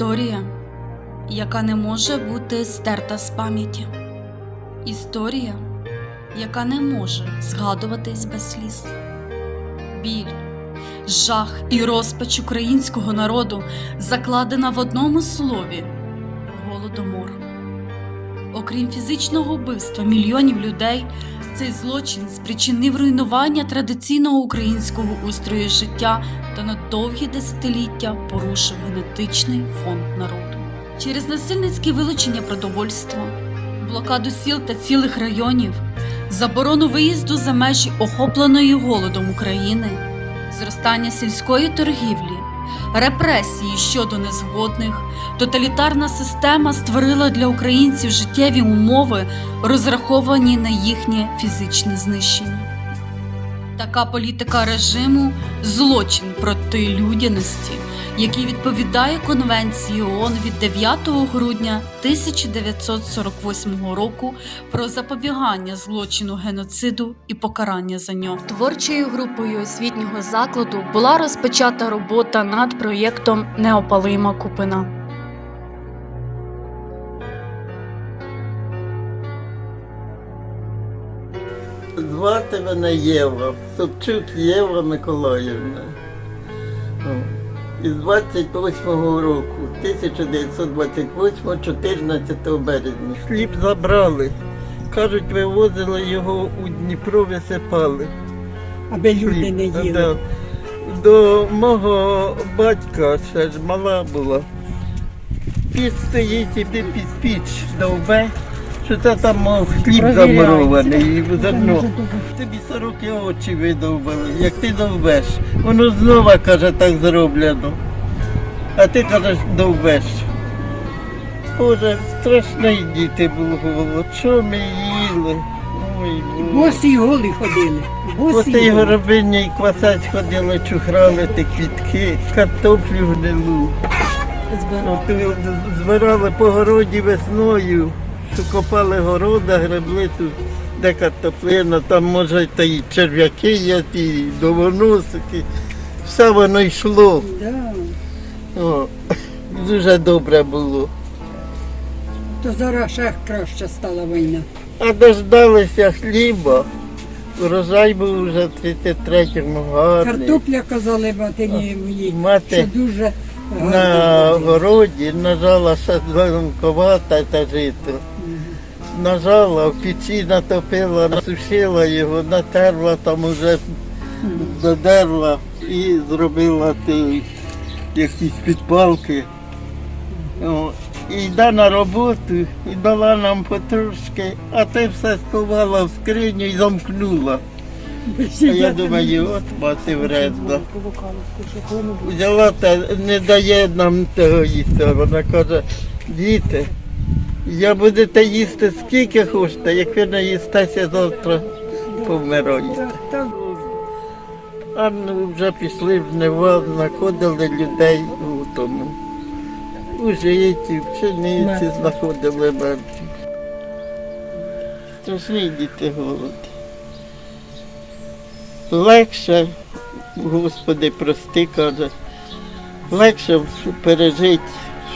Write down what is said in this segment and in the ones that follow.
Історія, яка не може бути стерта з пам'яті. Історія, яка не може згадуватись без сліз. Біль, жах і розпач українського народу закладена в одному слові голодомор. Окрім фізичного вбивства мільйонів людей, цей злочин спричинив руйнування традиційного українського устрою життя та на довгі десятиліття порушив генетичний фонд народу. Через насильницьке вилучення продовольства, блокаду сіл та цілих районів, заборону виїзду за межі охопленої голодом України, зростання сільської торгівлі, репресії щодо незгодних, тоталітарна система створила для українців життєві умови, розраховані на їхнє фізичне знищення. Така політика режиму злочин проти людяності, який відповідає Конвенції ООН від 9 грудня 1948 року про запобігання злочину геноциду і покарання за нього. Творчою групою освітнього закладу була розпочата робота над проєктом Неопалима купина. Звати мене Єва, Собчук Єва Миколаївна. Із 28-го року, 1928, 14 березня. Хліб забрали. Кажуть, вивозили його у Дніпро, висипали. аби люди не їли. да. До мого батька ще ж мала була. Піч стоїть і під піч довбе, що це там хліб замурований і зерно. Тобі сороки очі видовбали, як ти довбеш. Воно знову каже, так зроблено. А ти кажеш, довбеш. Боже, страшний діти було. Що ми їли? Босі голі ходили. Босі й горобині і квасець ходили, чухрали ті квітки, картоплю гнилу. От, е, збирали по городі весною, що копали города, гребли тут, де картоплина, там може та й черв'яки є, і довоносики. Все воно йшло. Да. О, дуже добре було. То зараз ще краще стала війна. А дождалися хліба. Урожай був вже в 33-му гарний. Картопля казали матері мені, Мати що дуже на городі нажала ще зеленковата та жито. Нажала, в натопила, насушила його, натерла там уже, додерла і зробила ті якісь підпалки. О, І йде на роботу, і дала нам потрошки, а ти все сховала в скриню і замкнула. А я думаю, от мати вредна. Взяла та не дає нам того їсти. Вона каже, діти, я будете їсти скільки хочете, як ви не завтра помираєте. А ну, вже пішли в жнива, знаходили людей у тому. У житі, в пшениці знаходили мертві. Страшний діти голод. Легше, Господи, прости, каже, легше пережити,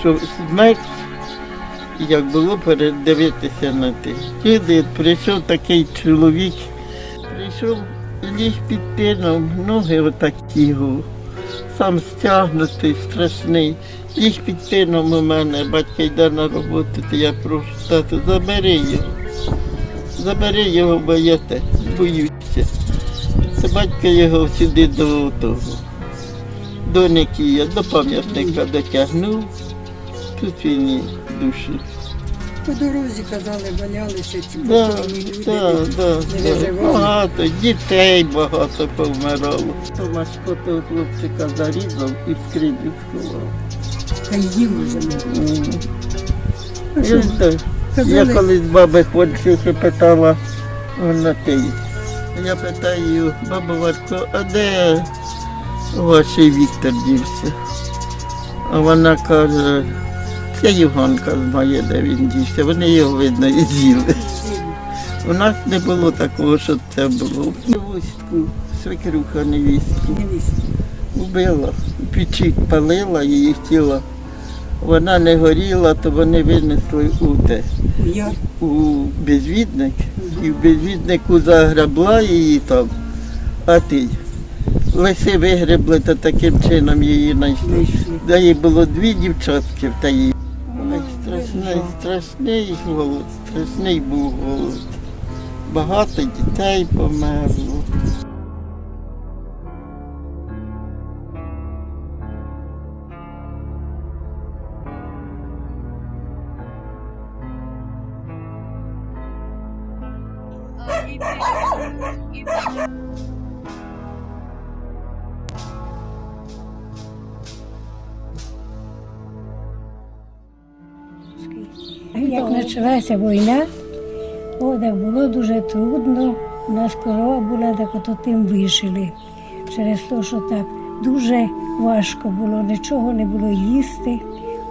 що смерть, як було передивитися на те. Люди, прийшов такий чоловік, прийшов, ліг під тином, ноги отакі сам стягнутий, страшний. Ліг під тином у мене, батько йде на роботу, то я прошу, тату, забери його. Забери його, бо я те, боюся. Це батько його сюди до того. До Никія, до пам'ятника дотягнув. Тут він і душу. по дорозі казали, валялися ці Да, люди. да, да, да. Багато, дітей багато повмирало. Томашко того хлопчика зарізав і в скриню сховав. Та їм уже не що, Я, казали, колись баби Польщі питала, вона ти. Я питаю, баба Варко, а де ваш Віктор дівся? А вона каже, це Євганка знає, де він дівся. Вони його видно і з'їли. У нас не було такого, що це було. Невістку, свекруха невістку вбила, печі палила, її хотіла вона не горіла, то вони винесли у те, у безвідник, і в безвіднику загребла її там, а ти. Лиси вигребли, то таким чином її знайшли. знайшли. Да їй було дві дівчатки в таї. Страшний, голод, страшний був голод. Багато дітей померло. Як почалася війна, о, так було дуже трудно. У нас корова була, так ото тим вижили. Через те, що так дуже важко було, нічого не було їсти.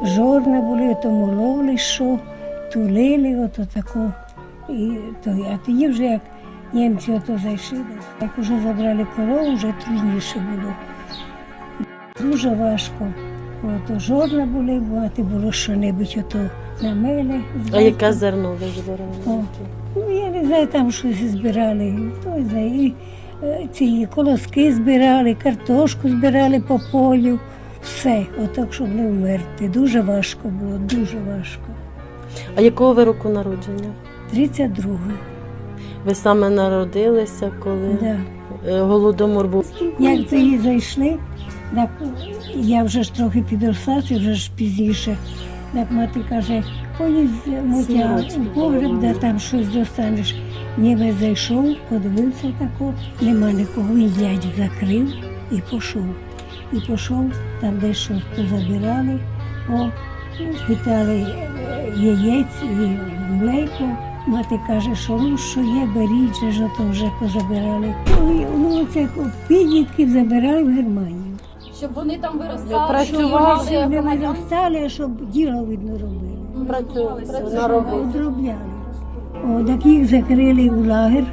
Жорна були, то мололи, що тулили, ото тако. І, то, а тоді вже як німці ото зайшли, як вже забрали корову, вже трудніше було. Дуже важко. Ото жорна були, багато було що-небудь ото на мене. А яке зерно ви збирали? Ну, я не знаю, там щось збирали. Хто знає, і е, ці колоски збирали, картошку збирали по полю. Все, отак, щоб не вмерти. Дуже важко було, дуже важко. А якого ви року народження? 32 Ви саме народилися, коли да. е, голодомор був. Як тоді зайшли, так я вже ж трохи підросла, це вже ж пізніше. Так мати каже, поїдь мотя у погреб, де там щось достанеш. Німець зайшов, подивився тако, нема нікого, він дядь закрив і пішов. І пішов, там дещо позабирали, о, питали е, яєць і млейко. Мати каже, що ну що є, беріть, же ж ото вже позабирали. Ой, Ну, це підлітків забирали в Германію. Щоб вони там виростали. Працювали. Щоб не виростали, щоб діло видно робили. Працювали. Одробляли. О, так їх закрили у лагер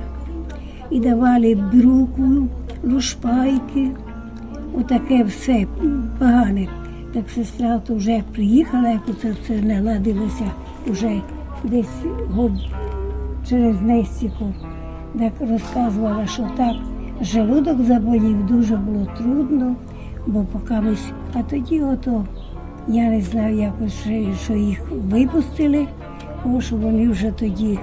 і давали бруку, лушпайки, отаке все погане. Так сестра то вже приїхала, як це все наладилося вже десь год через Нестіку. Так розказувала, що так желудок заболів, дуже було трудно, бо поки ми... А тоді ото я не знаю, якось, що- їх випустили, тому що вони вже тоді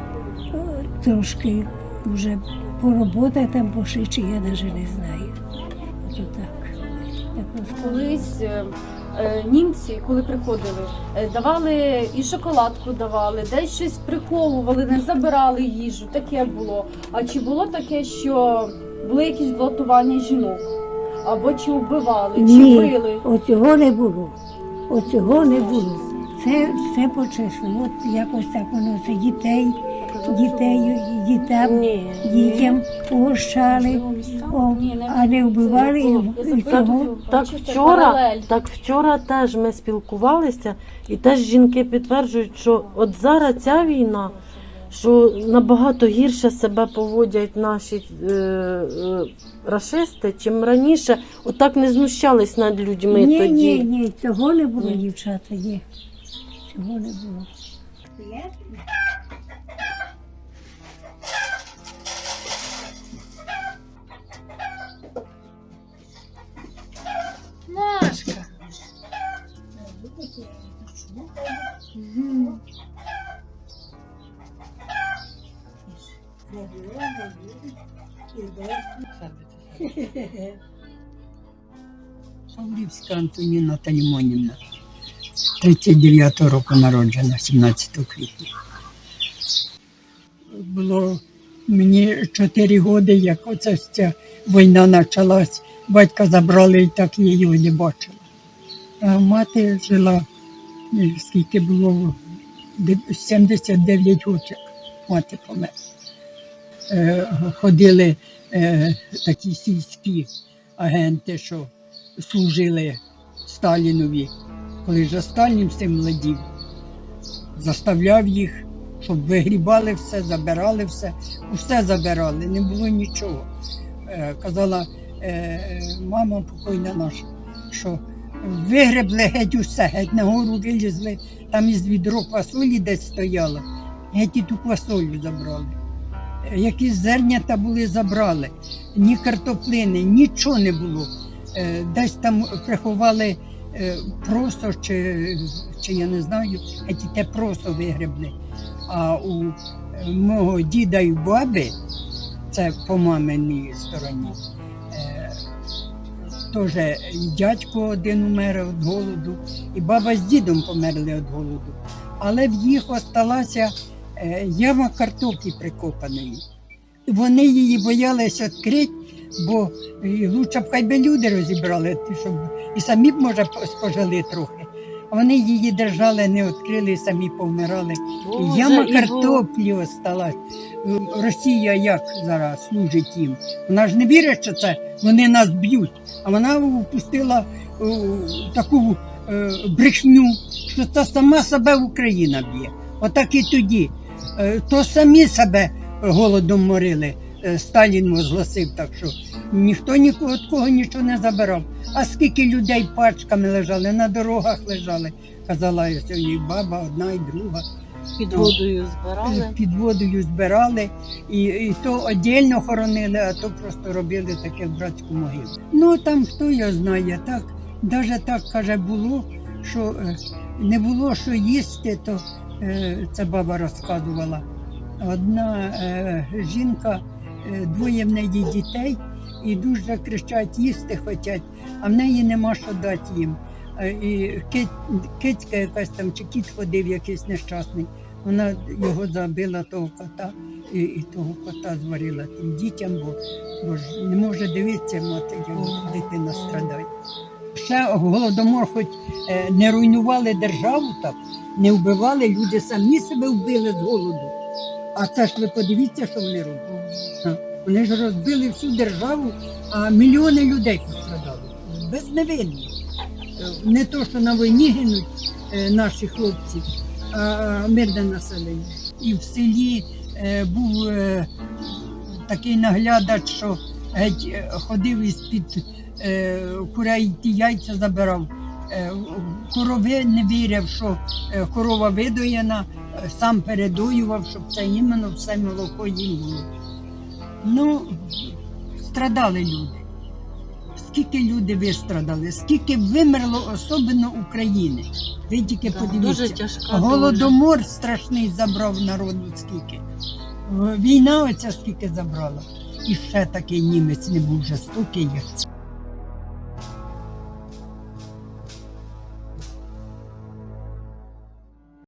е, трошки вже по роботах там пошли, чи я навіть не знаю. Ото так. так колись е, е, німці, коли приходили, давали і шоколадку давали, десь щось приховували, не забирали їжу. Таке було. А чи було таке, що були якісь гвалтування жінок? Або чи вбивали, чи Ні, били? оцього не було. Оцього не було. Це все по-чесному. От якось так воно це дітей, дітей, дітям, Ні. дітям погощали, о, а не вбивали і цього. Так вчора, паралель. так вчора теж ми спілкувалися, і теж жінки підтверджують, що от зараз ця війна, що набагато гірше себе поводять наші е, е, рашисти, чим раніше. Отак не знущались над людьми ні, тоді. ні, ні, цього не було, Ні. дівчата, ні. Цього не було. Павлівська Антоніна Талімонівна. 39-го року народжена, 17 квітня. Було мені 4 роки, як оця ця війна почалась. Батька забрали і так його не бачила. А мати жила, скільки було, 79 років мати померла. Е, ходили е, такі сільські агенти, що служили Сталінові, коли вже Сталін всім владів, заставляв їх, щоб вигрібали все, забирали все, усе забирали, не було нічого. Е, казала е, мама покойна наша, що Вигребли геть усе, геть на гору вилізли, там із відро квасолі десь стояло, геть і ту квасолю забрали. Якісь зернята були забрали, ні картоплини, нічого не було. Е, Десь там приховали е, просо, чи, чи я не знаю, і те просо вигребли. А у е, мого діда і баби, це по маминій стороні, теж дядько один умер від голоду, і баба з дідом померли від голоду. Але в їх осталася яма картоплі прикопаної. Вони її боялися відкрити, бо і лучше б хай би люди розібрали, щоб і самі б, може, спожили трохи. А вони її держали, не відкрили, самі повмирали. Боже, Яма і картоплі осталась. Росія як зараз служить їм? Вона ж не вірить, що це вони нас б'ють, а вона впустила е, таку е, брехню, що це сама себе Україна б'є. Отак і тоді. Е, то самі себе голодом морили. Е, Сталін оголосив так, що ніхто нікого від кого нічого не забирав. А скільки людей пачками лежали, на дорогах лежали, казала я сьогодні баба, одна і друга. під водою збирали. Під водою збирали, і, і то віддільно хоронили, а то просто робили таке в братську могилу. Ну там хто його знає, так, навіть так каже, було, що е, не було що їсти, то це баба розказувала. Одна е, жінка, е, двоє в неї дітей, і дуже кричать, їсти хочуть, а в неї нема що дати їм. Е, І кицька якась там, чи кіт ходив якийсь нещасний. Вона його забила того кота і, і того кота зварила тим дітям, бо, бо ж не може дивитися мати, як дитина страдає. Ще голодомор, хоч е, не руйнували державу так, не вбивали, люди самі себе вбили з голоду. А це ж ви подивіться, що вони роблять. Вони ж розбили всю державу, а мільйони людей пострадали. Безневинні. Не то, що на війні гинуть е, наші хлопці, а мирне населення. І в селі е, був е, такий наглядач, що геть ходив із-під е, курей ті яйця забирав. Е, Корови не вірив, що е, корова видоєна, е, сам передоював, щоб це іменно все молоко їм було. Ну, страдали люди. Скільки люди вистрадали, скільки вимерло особливо України. Ви тільки Да, подивіться. Дуже тяжка. Голодомор страшний забрав народу скільки. Війна оця скільки забрала. І ще такий німець не був жорстокий, як це.